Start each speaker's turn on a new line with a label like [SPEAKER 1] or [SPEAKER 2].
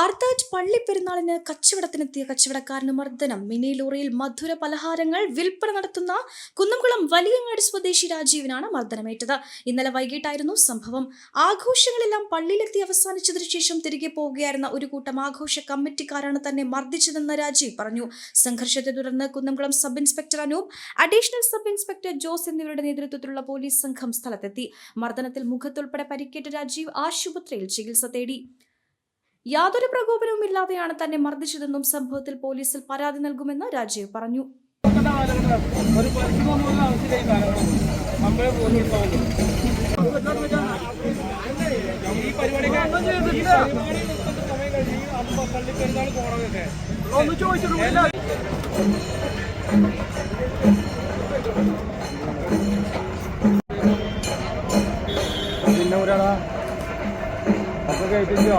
[SPEAKER 1] ആർത്താറ്റ് പള്ളിപ്പെരുന്നാളിന് കച്ചവടത്തിനെത്തിയ കച്ചവടക്കാരന് മർദ്ദനം. മിനി ലോറിയിൽ മധുര പലഹാരങ്ങൾ വിൽപ്പന നടത്തുന്ന കുന്നംകുളം വലിയങ്ങാട് സ്വദേശി രാജീവിനാണ് മർദ്ദനമേറ്റത്. ഇന്നലെ വൈകിട്ടായിരുന്നു സംഭവം. ആഘോഷങ്ങളെല്ലാം പള്ളിയിലെത്തി അവസാനിച്ചതിനു ശേഷം തിരികെ പോവുകയായിരുന്ന ഒരു കൂട്ടം ആഘോഷ കമ്മിറ്റിക്കാരാണ് തന്നെ മർദ്ദിച്ചതെന്ന് രാജീവ് പറഞ്ഞു. സംഘർഷത്തെ തുടർന്ന് Kunnamkulam sub inspector Anoop additional sub inspector Jose എന്നിവരുടെ നേതൃത്വത്തിലുള്ള പോലീസ് സംഘം സ്ഥലത്തെത്തി. മർദ്ദനത്തിൽ മുഖത്തുൾപ്പെടെ പരിക്കേറ്റ രാജീവ് ആശുപത്രിയിൽ ചികിത്സ തേടി. യാതൊരു പ്രകോപനവും ഇല്ലാതെയാണ് തന്നെ മർദ്ദിച്ചതെന്നും സംഭവത്തിൽ പോലീസിൽ പരാതി നൽകുമെന്ന് രാജീവ് പറഞ്ഞു.
[SPEAKER 2] പിന്നെ ഒരാളാ. അപ്പൊ കേട്ടില്ലോ